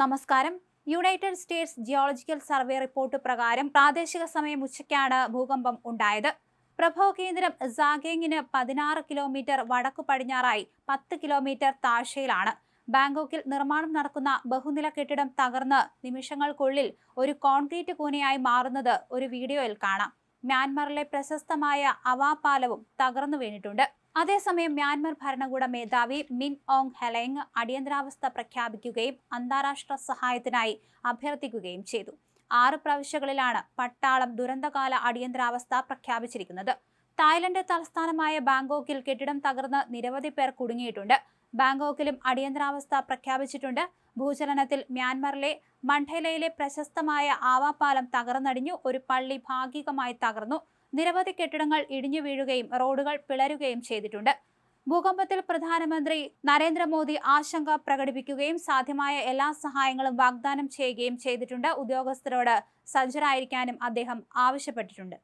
നമസ്കാരം. United States geological survey report പ്രകാരം പ്രാദേശിക സമയം ഉച്ചയ്ക്കാണ് ഭൂകമ്പം ഉണ്ടായത്. പ്രഭവ കേന്ദ്രം സാഗേങ്ങിന് പതിനാറ് കിലോമീറ്റർ വടക്കു പടിഞ്ഞാറായി പത്ത് കിലോമീറ്റർ താഴ്ചയിലാണ്. ബാങ്കോക്കിൽ നിർമ്മാണം നടക്കുന്ന ബഹുനില കെട്ടിടം തകർന്ന് നിമിഷങ്ങൾക്കുള്ളിൽ ഒരു കോൺക്രീറ്റ് കൂനയായി മാറുന്നത് ഒരു വീഡിയോയിൽ കാണാം. മ്യാൻമറിലെ പ്രശസ്തമായ അവാ പാലവും തകർന്നു വീണിട്ടുണ്ട്. അതേസമയം മ്യാൻമർ ഭരണകൂട മേധാവി മിൻ ഓങ് ഹെലയങ് അടിയന്തരാവസ്ഥ പ്രഖ്യാപിക്കുകയും അന്താരാഷ്ട്ര സഹായത്തിനായി അഭ്യർത്ഥിക്കുകയും ചെയ്തു. ആറ് പ്രവിശ്യകളിലാണ് പട്ടാളം ദുരന്തകാല അടിയന്തരാവസ്ഥ പ്രഖ്യാപിച്ചിരിക്കുന്നത്. തായ്ലൻഡ് തലസ്ഥാനമായ ബാങ്കോക്കിൽ കെട്ടിടം തകർന്ന് നിരവധി പേർ കുടുങ്ങിയിട്ടുണ്ട്. ബാങ്കോക്കിലും അടിയന്തരാവസ്ഥ പ്രഖ്യാപിച്ചിട്ടുണ്ട്. ഭൂചലനത്തിൽ മ്യാൻമറിലെ മണ്ഡലയിലെ പ്രശസ്തമായ ആവാപാലം തകർന്നടിഞ്ഞു ഒരു പള്ളി ഭാഗികമായി തകർന്നു. നിരവധി കെട്ടിടങ്ങൾ ഇടിഞ്ഞു വീഴുകയും റോഡുകൾ പിളരുകയും ചെയ്തിട്ടുണ്ട്. ഭൂകമ്പത്തിൽ പ്രധാനമന്ത്രി നരേന്ദ്രമോദി ആശങ്ക പ്രകടിപ്പിക്കുകയും സാധ്യമായ എല്ലാ സഹായങ്ങളും വാഗ്ദാനം ചെയ്യുകയും ചെയ്തിട്ടുണ്ട്. ഉദ്യോഗസ്ഥരോട് സജ്ജരായിരിക്കാനും അദ്ദേഹം ആവശ്യപ്പെട്ടിട്ടുണ്ട്.